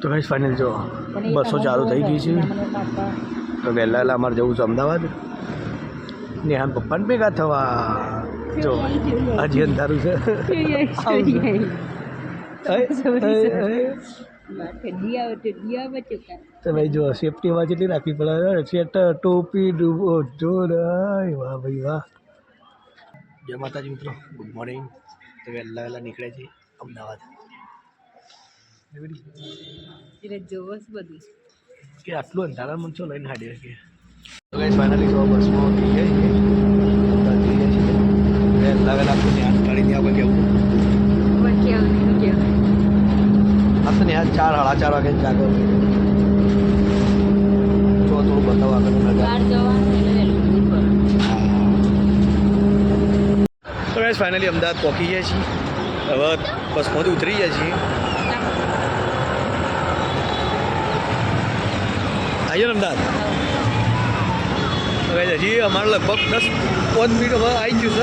તો guys final જો. બસો ચાલુ થઈ ગઈ છે. તો વહેલા વહેલા અમારે જવું છે અમદાવાદ. નેહાન પપ્પાને ભેગા થવા. જો હજી અંધારું છે. તમે જો સેફટીમાં જેટલી રાખવી પડે. સ્વેટર ટોપી ડૂબો જોડાય વાહ ભાઈ વાહ. જય માતાજી મિત્રો ગુડ મોર્નિંગ તો વહેલા વહેલા નીકળે છે અમદાવાદ. કે આટલું અંધારા મન છો લઈને હાડી કે? તો ગાઈસ ફાઇનલી તો બસમાં ઉતરી ઉતરી ગયા છીએ. વહેલા વહેલા આપણે કાઢીને કેવું ચાર સાડા ચાર વાગે જાગે. જો થોડું બતાવો આગળ તો ગાઈસ ફાઇનલી અમદાવાદ પહોંચી ગયા છીએ. હવે બસમાંથી ઉતરી ગયા છીએ. ને અમદાવાદ હજી અમારે લગભગ દસ પાંચ મિનિટ હવે આવી ગયું છે.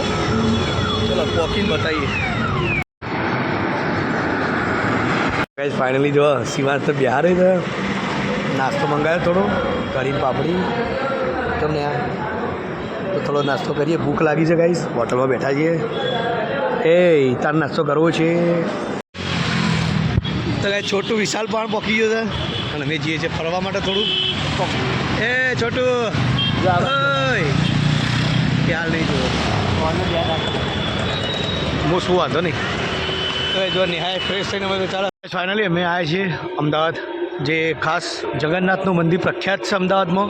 ચલો પહોંચીને બતાવીએ. ફાઇનલી જો શિવાંશ તો બિહાર જ નાસ્તો મંગાવ્યો થોડો કઢી પાપડી. તમને આ તો થોડો નાસ્તો કરીએ. ભૂખ લાગી છે ગાઈસ હોટલમાં બેઠા છીએ. એ તાર નાસ્તો કરવો છે. તો કાંઈ છોટું વિશાલ પણ પહોંચી ગયો છે. અને અમે જઈએ છીએ ફરવા માટે થોડું એ છોટું ખ્યાલ નહીં જો હું શું વાંધો નહીં. તો જો નિહાય ફ્રેશ થઈને તો ચાલો. ફાઇનલી અમે આવ્યા છીએ અમદાવાદ. જે ખાસ જગન્નાથનું મંદિર પ્રખ્યાત છે અમદાવાદમાં.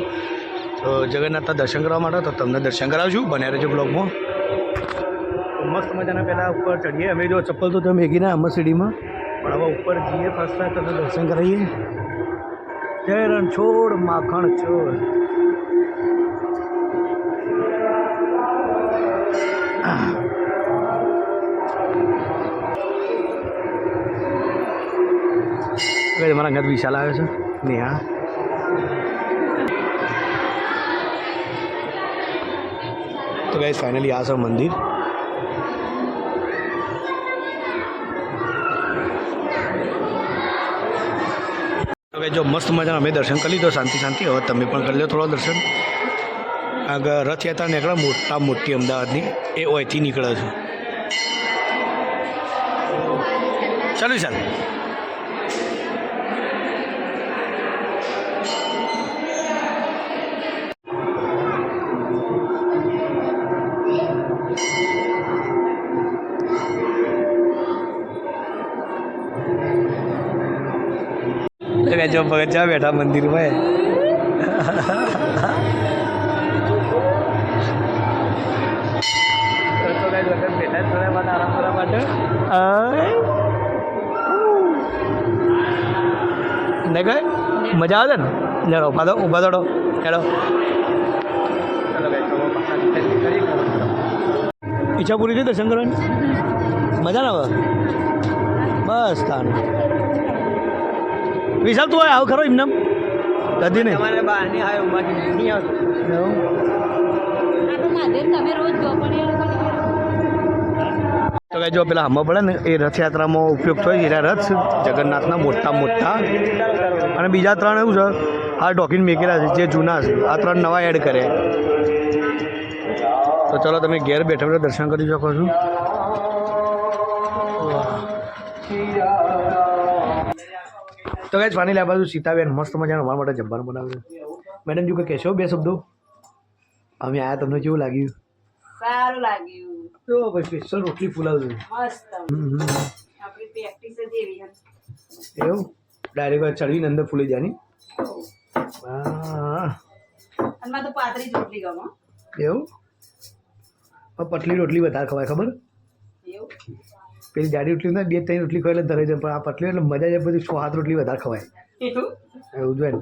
તો જગન્નાથના દર્શન કરવા માટે તો તમને દર્શન કરાવશું બને રહેજો બ્લોગમાં. મસ્ત મજાના પહેલાં ઉપર ચડીએ. અમે જો ચપ્પલ તો તમે મેગીના અમર સીડીમાં. પણ હવે ઉપર જઈએ ફર્સ્ટ ક્લાસ તમને દર્શન કરાવીએ. જય રણછોડ માખણ છોડ. મારા ઘર વિશાલ આવે છે? નેહા. તો ગાઈસ ફાઇનલી આ છે મંદિર. ગાઈસ જો મસ્ત મજાના અમે દર્શન કરી લીધો, શાંતિ શાંતિ. હવે તમે પણ કરી લો થોડો દર્શન. આગળ રથયાત્રા નીકળે, મોટા મોટી અમદાવાદની. એ ઓયથી નીકળે છે. ચાલો. વિશાલ તો જો ભગત બેઠા મંદિરમાં ને ગઈ મજા આવે ને? લેડો ઊભા દો ઊભા દોડો હેડો ઈચ્છા પૂરી થઈ દર્શન કરવાની? મજા ના આવે? બસ તાન વિશાલ તું આવ ખરો એમને? કદી નહીં તમારે બહારની હાય ઉમાથી નહીં આવતું. તો કે જો પેલા હમણાં પડે ને એ રથયાત્રામાં ઉપયોગ થયો છે એના રથ જગન્નાથના મોટા મોટા. અને બીજા ત્રણ એવું છે આ ડોક્યુમેન્ટ મેકેલા છે જે જૂના છે આ ત્રણ નવા એડ કરે તો ચલો તમે ઘેર બેઠા બેઠા દર્શન કરી શકો છો. તો કઈ ફાની આ બાજુ સીતાબેન મસ્ત મજાનું મારા માટે જમવાનું બનાવ્યું મેડમ જો કે કહેશો બે શબ્દો? અમે આયા તમને કેવું લાગ્યું? સારું લાગ્યું. તો ભાઈ સ્પેશિયલ રોટલી મસ્ત. આપણી પ્રેક્ટિસ જ એવી એવું? ડાયરેક્ટ ચડવીને અંદર ફૂલી જાની? હા તો પાતળી રોટલી ગમો. એવું? પતલી રોટલી વધારે ખવાય ખબર? એવું? પેલી જાડી રોટલી ને બે ત્રણ રોટલી ખવાય એટલે જાય. પણ આ પટલી એટલે મજા જાય બધી સો હાથ રોટલી વધારે ખવાય. એવું? એવું જોઈએ